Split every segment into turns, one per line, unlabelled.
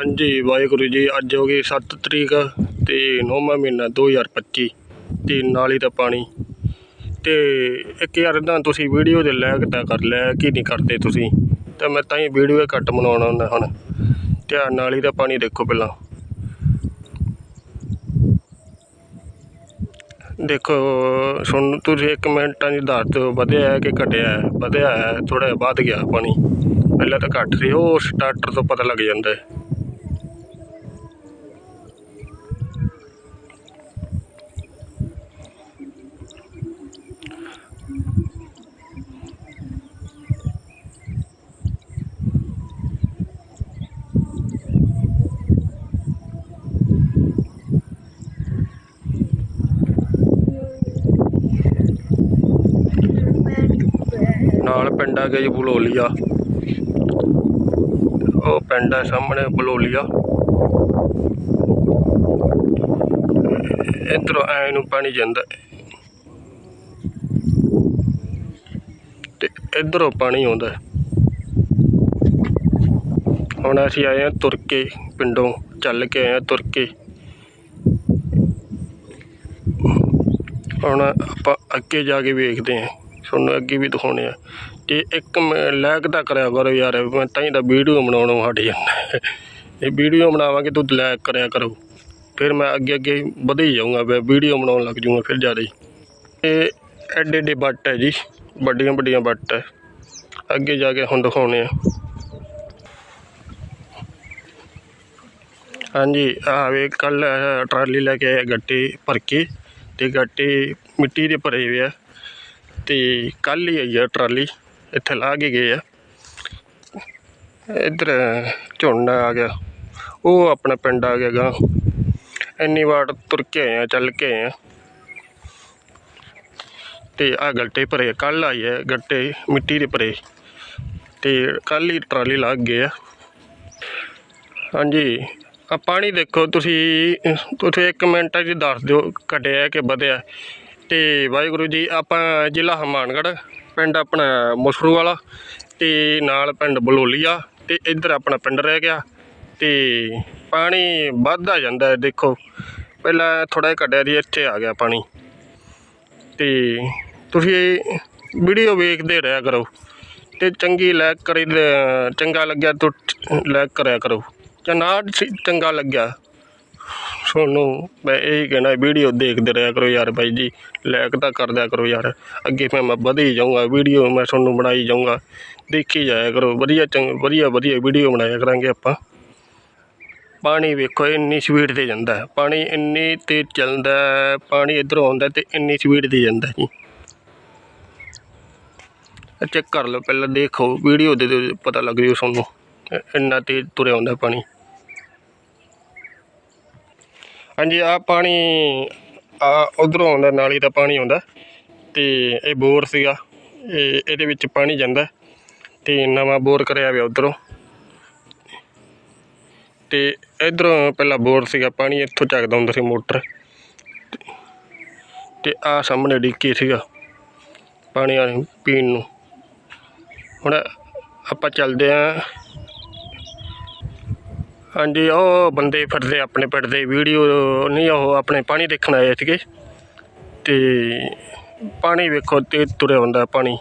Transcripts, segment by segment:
ਹਾਂਜੀ, ਵਾਹਿਗੁਰੂ ਜੀ, ਅੱਜ ਹੋ ਗਈ 7 ਤਰੀਕ ਤੇ 9ਵਾਂ ਮਹੀਨਾ 2025 ਤੇ ਨਾਲੀ ਦਾ ਪਾਣੀ। ਤੇ ਇੱਕ ਯਾਰ ਇਦਾਂ ਤੁਸੀਂ ਵੀਡੀਓ ਦੇ ਲਾਇਕ ਤਾਂ ਕਰ ਲਿਆ ਕੀ ਨਹੀਂ ਕਰਦੇ ਤੁਸੀਂ? ਤਾਂ ਮੈਂ ਤਾਂ ਹੀ ਵੀਡੀਓ ਘੱਟ ਬਣਾਉਣਾ ਹੁੰਦਾ ਹੁਣ। ਧਿਆਨ ਨਾਲੀ ਦਾ ਪਾਣੀ ਦੇਖੋ ਪਹਿਲਾਂ। ਦੇਖੋ, ਸੁਣ, ਤੁਸੀਂ ਇੱਕ ਮਿੰਟਾਂ ਦੀ ਦੱਸ ਦਿਓ, ਵਧਿਆ ਹੈ ਕਿ ਘਟਿਆ ਹੈ? ਵਧਿਆ ਹੈ ਥੋੜਾ ਵੱਧ ਗਿਆ ਪਾਣੀ। ਪਹਿਲਾਂ ਤਾਂ ਘੱਟ ਸੀ, ਉਹ ਸਟਾਰਟਰ ਤੋਂ ਪਤਾ ਲੱਗ ਜਾਂਦਾ ਹੈ। ਨਾਲ ਪਿੰਡ ਆ ਗਿਆ ਜੀ ਬਲੋਲੀਆ। ਉਹ ਪਿੰਡ ਹੈ ਸਾਹਮਣੇ ਬਲੋਲੀਆ। ਇਧਰੋਂ ਐ ਨੂੰ ਪਾਣੀ ਜਾਂਦਾ। ਤੇ ਇਧਰੋਂ ਪਾਣੀ ਆਉਂਦਾ। ਹੁਣ ਅਸੀਂ ਆਏ ਹਾਂ ਤੁਰ ਕੇ ਪਿੰਡੋਂ, ਚੱਲ ਕੇ ਆਏ ਹਾਂ ਤੁਰ ਕੇ ਹੁਣ ਆਪਾਂ ਅੱਗੇ ਜਾ ਕੇ ਵੇਖਦੇ ਹਾਂ। ਤੁਹਾਨੂੰ ਅੱਗੇ ਵੀ ਦਿਖਾਉਣੇ ਆ। ਤੇ ਇੱਕ ਲਾਇਕ ਤਾਂ ਕਰਿਆ ਕਰੋ ਯਾਰ, ਮੈਂ ਤਾਂ ਹੀ ਤਾਂ ਵੀਡੀਓ ਬਣਾਉਣੋਂ ਹਟ ਜਾਂਦਾ। ਇਹ ਵੀਡੀਓ ਬਣਾਵਾਂਗੇ ਤੂੰ ਲਾਇਕ ਕਰਿਆ ਕਰੋ। ਫਿਰ ਮੈਂ ਅੱਗੇ ਅੱਗੇ ਵਧੀ ਜਾਊਂਗਾ ਮੈਂ ਵੀਡੀਓ ਬਣਾਉਣ ਲੱਗ ਜਾਊਂਗਾ ਫਿਰ ਜ਼ਿਆਦਾ ਹੀ। ਇਹ ਐਡੇ ਐਡੇ ਬੱਟ ਹੈ ਜੀ, ਵੱਡੀਆਂ ਵੱਡੀਆਂ ਬੱਟ ਹੈ। ਅੱਗੇ ਜਾ ਕੇ ਹੁਣ ਦਿਖਾਉਣੇ ਆ। ਹਾਂਜੀ ਆ ਵੇ ਕੱਲ ਟਰਾਲੀ ਲੈ ਕੇ ਆਇਆ ਗੱਟੇ ਭਰ ਕੇ ਤੇ ਗੱਟੇ ਮਿੱਟੀ ਦੇ ਭਰੇ ਹੋਏ ਆ। ਤੇ ਕੱਲ ਹੀ ਆਈ ਆ, ਟਰਾਲੀ, ਇੱਥੇ ਲਾ ਕੇ ਗਏ ਆ। ਇੱਧਰ ਝੋਨਾ ਆ ਗਿਆ, ਉਹ ਆਪਣਾ ਪਿੰਡ ਆ ਗਿਆ ਗਾ ਇੰਨੀ ਵਾਰ ਤੁਰ ਕੇ ਆਏ ਆ, ਚੱਲ ਕੇ ਆਏ ਆ। ਤੇ ਆ ਗੱਟੇ ਭਰੇ ਕੱਲ ਆਈ ਹੈ ਗੱਟੇ ਮਿੱਟੀ ਦੇ ਭਰੇ। ਤੇ ਕੱਲ ਹੀ ਟਰਾਲੀ ਲਾ ਕੇ ਗਏ ਆ। ਹਾਂਜੀ ਆ ਪਾਣੀ ਦੇਖੋ ਤੁਸੀਂ ਤੁਸੀਂ ਇੱਕ ਮਿੰਟ 'ਚ ਦੱਸ ਦਿਓ, ਘਟਿਆ ਕਿ ਵਧਿਆ? ਤੇ ਵਾਹਿਗੁਰੂ ਜੀ, ਆਪਾਂ ਜ਼ਿਲ੍ਹਾ ਹਮਾਨਗੜ੍ਹ, ਪਿੰਡ ਆਪਣਾ ਮੁਸਰੂ ਵਾਲਾ ਤੇ ਨਾਲ ਪਿੰਡ ਬਲੋਲੀਆ ਤੇ ਇੱਧਰ ਆਪਣਾ ਪਿੰਡ ਰਹਿ ਗਿਆ ਤੇ ਪਾਣੀ ਵੱਧਦਾ ਜਾਂਦਾ ਹੈ, ਦੇਖੋ। ਪਹਿਲਾਂ ਥੋੜਾ ਜਿਹਾ ਘਟਿਆ ਜੀ, ਇੱਥੇ ਆ ਗਿਆ ਪਾਣੀ। ਤੇ ਤੁਸੀਂ ਵੀਡੀਓ ਵੇਖਦੇ ਰਿਹਾ ਕਰੋ ਤੇ ਚੰਗੀ ਲਾਇਕ ਕਰੀ ਚੰਗਾ ਲੱਗਿਆ ਤਾਂ ਲਾਇਕ ਕਰਿਆ ਕਰੋ। ਜਾਂ ਨਾ ਚੰਗਾ ਲੱਗਿਆ ਤੁਹਾਨੂੰ ਮੈਂ ਇਹੀ ਕਹਿਣਾ, ਵੀਡੀਓ ਦੇਖਦੇ ਰਿਹਾ ਕਰੋ ਯਾਰ ਬਾਈ ਜੀ ਲਾਇਕ ਤਾਂ ਕਰ ਦਿਆ ਕਰੋ ਯਾਰ। ਅੱਗੇ ਫਿਰ ਮੈਂ ਵਧੀ ਜਾਊਂਗਾ, ਵੀਡੀਓ ਮੈਂ ਤੁਹਾਨੂੰ ਬਣਾਈ ਜਾਊਂਗਾ। ਦੇਖੀ ਜਾਇਆ ਕਰੋ, ਵਧੀਆ ਚੰਗ ਵਧੀਆ ਵਧੀਆ ਵੀਡੀਓ ਬਣਾਇਆ ਕਰਾਂਗੇ ਆਪਾਂ। ਪਾਣੀ ਵੇਖੋ, ਇੰਨੀ ਸਪੀਡ ਤੇ ਜਾਂਦਾ ਪਾਣੀ ਇੰਨੀ ਤੇਜ਼ ਚੱਲਦਾ ਪਾਣੀ ਇਧਰੋਂ ਆਉਂਦਾ ਤੇ ਇੰਨੀ ਸਪੀਡ ਤੇ ਜਾਂਦਾ ਜੀ। ਚੈੱਕ ਕਰ ਲਓ, ਪਹਿਲਾਂ ਦੇਖੋ, ਵੀਡੀਓ ਦੇ ਪਤਾ ਲੱਗ ਜੂ ਤੁਹਾਨੂੰ। ਇੰਨਾ ਤੇਜ਼ ਤੁਰਿਆ ਆਉਂਦਾ ਪਾਣੀ। ਹਾਂਜੀ ਆ ਪਾਣੀ ਆ ਉਧਰੋਂ ਆਉਂਦਾ, ਨਾਲੀ ਦਾ ਪਾਣੀ ਆਉਂਦਾ ਤੇ ਇਹ ਬੋਰ ਸੀਗਾ, ਇਹ, ਇਹਦੇ ਵਿੱਚ ਪਾਣੀ ਜਾਂਦਾ ਤੇ ਨਵਾਂ ਬੋਰ ਕਰਿਆ ਹੋਇਆ ਉਧਰੋਂ। ਤੇ ਇਧਰੋਂ ਪਹਿਲਾਂ ਬੋਰ ਸੀਗਾ, ਪਾਣੀ ਇੱਥੋਂ ਚੱਕਦਾ ਹੁੰਦਾ ਸੀ ਮੋਟਰ। ਤੇ ਆ ਸਾਹਮਣੇ ਡਿੱਕੀ ਸੀਗਾ ਪਾਣੀ ਆ ਪੀਣ ਨੂੰ। ਹੁਣ ਆਪਾਂ ਚੱਲਦੇ ਆਂ। ਹਾਂਜੀ, ਉਹ ਬੰਦੇ ਫਿਰਦੇ ਆਪਣੇ ਪਿੰਡ ਦੇ ਵੀਡੀਓ, ਨਹੀਂ, ਉਹ ਆਪਣੇ ਪਾਣੀ ਦੇਖਣ ਆਏ ਸੀਗੇ। ਤੇ ਪਾਣੀ ਵੇਖੋ, ਤੇ ਤੁਰਿਆ ਹੁੰਦਾ ਪਾਣੀ।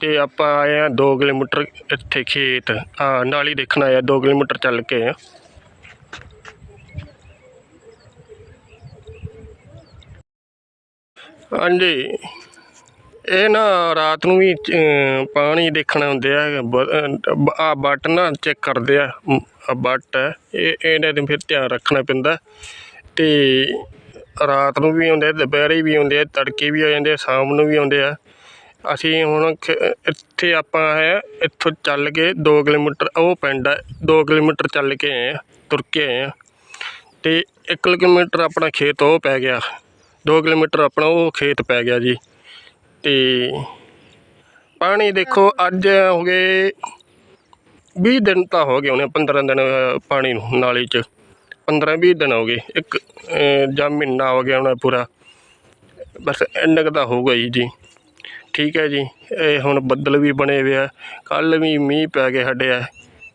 ਤੇ ਆਪਾਂ ਆਏ ਆ 2 ਕਿਲੋਮੀਟਰ ਇੱਥੇ ਖੇਤ, ਆ ਨਾਲੀ ਦੇਖਣ ਆਏ ਆ 2 ਕਿਲੋਮੀਟਰ ਚੱਲ ਕੇ ਆ। ਹਾਂਜੀ। ਇਹ ਨਾ ਰਾਤ ਨੂੰ ਵੀ ਅਹ, ਪਾਣੀ ਦੇਖਣ ਆਉਂਦੇ ਆ ਆ ਬੱਟ ਨਾ ਚੈੱਕ ਕਰਦੇ ਆ ਮ, ਆਹ ਬੱਟ ਹੈ ਇਹ ਇਹਨਾਂ ਤੇ ਫਿਰ ਧਿਆਨ ਰੱਖਣਾ ਪੈਂਦਾ। ਤੇ ਰਾਤ ਨੂੰ ਵੀ ਆਉਂਦੇ ਆ ਦੁਪਹਿਰੇ ਵੀ ਆਉਂਦੇ ਆ ਤੜਕੇ ਵੀ ਆ ਜਾਂਦੇ ਆ ਸ਼ਾਮ ਨੂੰ ਵੀ ਆਉਂਦੇ ਆ। ਅਸੀਂ ਹੁਣ ਖ- ਇੱਥੇ ਆਪਾਂ ਹੈ ਇੱਥੋਂ ਚੱਲ ਕੇ 2 ਕਿਲੋਮੀਟਰ ਉਹ ਪਿੰਡ ਹੈ 2 ਕਿਲੋਮੀਟਰ ਚੱਲ ਕੇ ਆਏ ਆ ਤੁਰ ਕੇ ਆਏ ਆ। ਤੇ 1 ਕਿਲੋਮੀਟਰ ਆਪਣਾ ਖੇਤ ਉਹ ਪੈ ਗਿਆ 2 ਕਿਲੋਮੀਟਰ ਆਪਣਾ ਉਹ ਖੇਤ ਪੈ ਗਿਆ ਜੀ। ਤੇ ਪਾਣੀ ਦੇਖੋ, ਅੱਜ ਹੋ ਗਏ 20 ਦਿਨ ਤਾਂ ਹੋ ਗਏ ਉਹਨੇ 15 ਦਿਨ ਪਾਣੀ ਨੂੰ ਨਾਲੀ 'ਚ। 15 20 ਦਿਨ ਹੋ ਗਏ, ਇੱਕ ਜਾਂ ਮਹੀਨਾ ਹੋ ਗਿਆ ਹੁਣ ਪੂਰਾ। ਬਸ ਇੰਨਾ ਕੁ ਤਾਂ ਹੋਊਗਾ ਹੀ ਜੀ। ਠੀਕ ਹੈ ਜੀ, ਇਹ ਹੁਣ ਬੱਦਲ ਵੀ ਬਣੇ ਹੋਏ ਆ। ਕੱਲ ਵੀ ਮੀਂਹ ਪੈ ਗਿਆ ਸਾਡੇ ਹਟਿਆ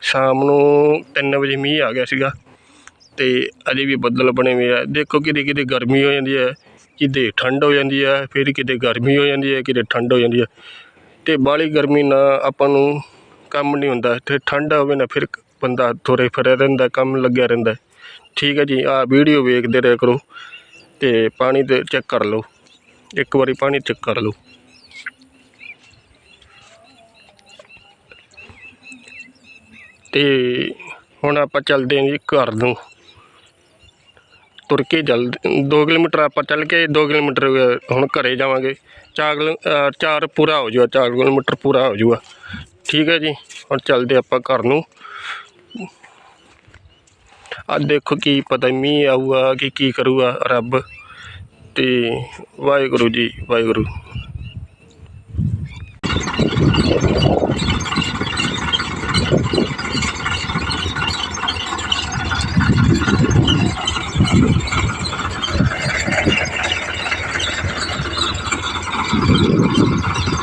ਸ਼ਾਮ ਨੂੰ 3 ਵਜੇ ਮੀਂਹ ਆ ਗਿਆ ਸੀਗਾ। ਤੇ ਅਜੇ ਵੀ ਬੱਦਲ ਬਣੇ ਹੋਏ ਆ। ਦੇਖੋ ਕਿਤੇ ਕਿਤੇ ਗਰਮੀ ਹੋ ਜਾਂਦੀ ਹੈ। ਕਿਤੇ ਠੰਡ ਹੋ ਜਾਂਦੀ ਹੈ, ਫਿਰ ਕਿਤੇ ਗਰਮੀ ਹੋ ਜਾਂਦੀ ਹੈ, ਕਿਤੇ ਠੰਡ ਹੋ ਜਾਂਦੀ ਹੈ। ਅਤੇ ਬਾਹਲੀ ਗਰਮੀ ਨਾਲ ਆਪਾਂ ਨੂੰ ਕੰਮ ਨਹੀਂ ਹੁੰਦਾ ਅਤੇ ਠੰਡ ਹੋਵੇ ਨਾ ਫਿਰ ਬੰਦਾ ਤੁਰੇ ਫਿਰਿਆ ਰਹਿੰਦਾ, ਕੰਮ ਲੱਗਿਆ ਰਹਿੰਦਾ। ਠੀਕ ਹੈ ਜੀ, ਆਹ ਵੀਡੀਓ ਵੇਖਦੇ ਰਿਹਾ ਕਰੋ ਅਤੇ ਪਾਣੀ ਤੇ ਚੈੱਕ ਕਰ ਲਓ। ਇੱਕ ਵਾਰੀ ਪਾਣੀ ਚੈੱਕ ਕਰ ਲਓ। ਅਤੇ ਹੁਣ ਆਪਾਂ ਚੱਲਦੇ ਹਾਂ ਜੀ ਘਰ ਨੂੰ। ਤੁਰ ਕੇ ਜਲ 2 ਕਿਲੋਮੀਟਰ ਆਪਾਂ ਚੱਲ ਕੇ 2 ਕਿਲੋਮੀਟਰ ਹੁਣ ਘਰੇ ਜਾਵਾਂਗੇ। ਚਾਰ ਕਿਲੋ- ਅ, ਚਾਰ ਪੂਰਾ ਹੋ ਜੂਗਾ 4 ਕਿਲੋਮੀਟਰ ਪੂਰਾ ਹੋ ਜੂਗਾ। ਠੀਕ ਹੈ ਜੀ ਹੁਣ ਚੱਲਦੇ ਆਪਾਂ ਘਰ ਨੂੰ। ਆ ਦੇਖੋ ਕੀ ਪਤਾ ਮੀਂਹ ਆਊਗਾ ਕਿ ਕੀ ਕਰੂਗਾ ਰੱਬ। ਤੇ ਵਾਹਿਗੁਰੂ ਜੀ ਵਾਹਿਗੁਰੂ। thank